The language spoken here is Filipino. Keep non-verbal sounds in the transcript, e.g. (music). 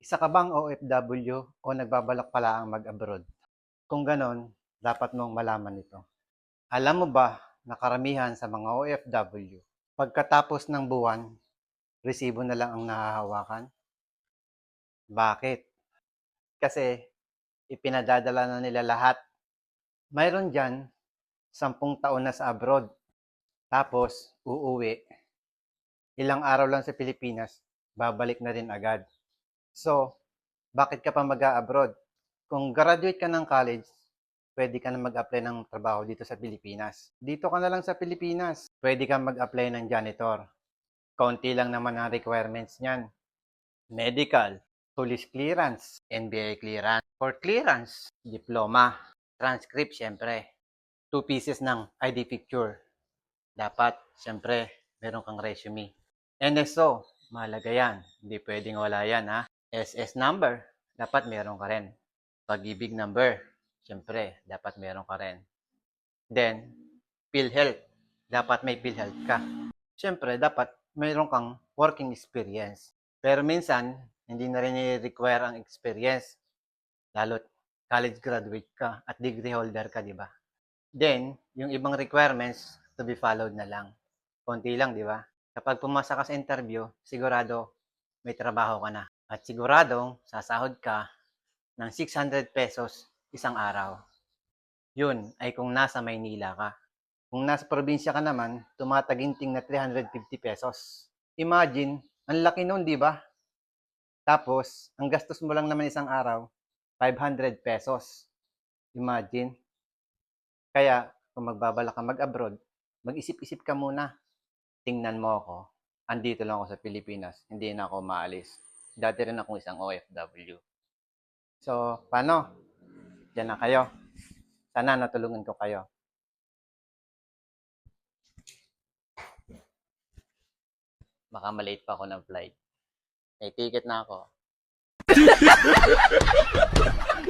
Isa ka bang OFW o nagbabalak pala ang mag-abroad? Kung ganon, dapat mong malaman ito. Alam mo ba na karamihan sa mga OFW, pagkatapos ng buwan, resibo na lang ang nahahawakan? Bakit? Kasi ipinadadala na nila lahat. Mayroon dyan, sampung taon na sa abroad. Tapos, uuwi. Ilang araw lang sa Pilipinas, babalik na rin agad. So, bakit ka pa mag-abroad? Kung graduate ka ng college, pwede ka na mag-apply ng trabaho dito sa Pilipinas. Dito ka na lang sa Pilipinas, pwede ka mag-apply ng janitor. Kaunti lang naman ang requirements niyan. Medical, police clearance, NBA clearance. For clearance, diploma, transcript syempre. Two pieces ng ID picture. Dapat, syempre, meron kang resume. NSO, mahalaga yan. Hindi pwedeng wala yan, ha? SS number, dapat meron ka rin. Pag-ibig number, syempre, dapat meron ka rin. Then, PhilHealth, dapat may PhilHealth ka. Syempre, dapat meron kang working experience. Pero minsan, hindi na rin i-require ang experience. Lalo't college graduate ka at degree holder ka, di ba? Then, yung ibang requirements to be followed na lang. Konti lang, di ba? Kapag pumasa ka sa interview, sigurado may trabaho ka na. At siguradong sasahod ka ng 600 pesos isang araw. Yun ay kung nasa Maynila ka. Kung nasa probinsya ka naman, tumataginting na 350 pesos. Imagine, ang laki nun, di ba? Tapos, ang gastos mo lang naman isang araw, 500 pesos. Imagine. Kaya, kung magbabala ka mag-abroad, mag-isip-isip ka muna. Tingnan mo ako. Andito lang ako sa Pilipinas. Hindi na ako maalis. Dati rin akong isang OFW. So, paano? Diyan na kayo. Sana natulungan ko kayo. Baka malate pa ako ng flight. May ticket na ako. (laughs)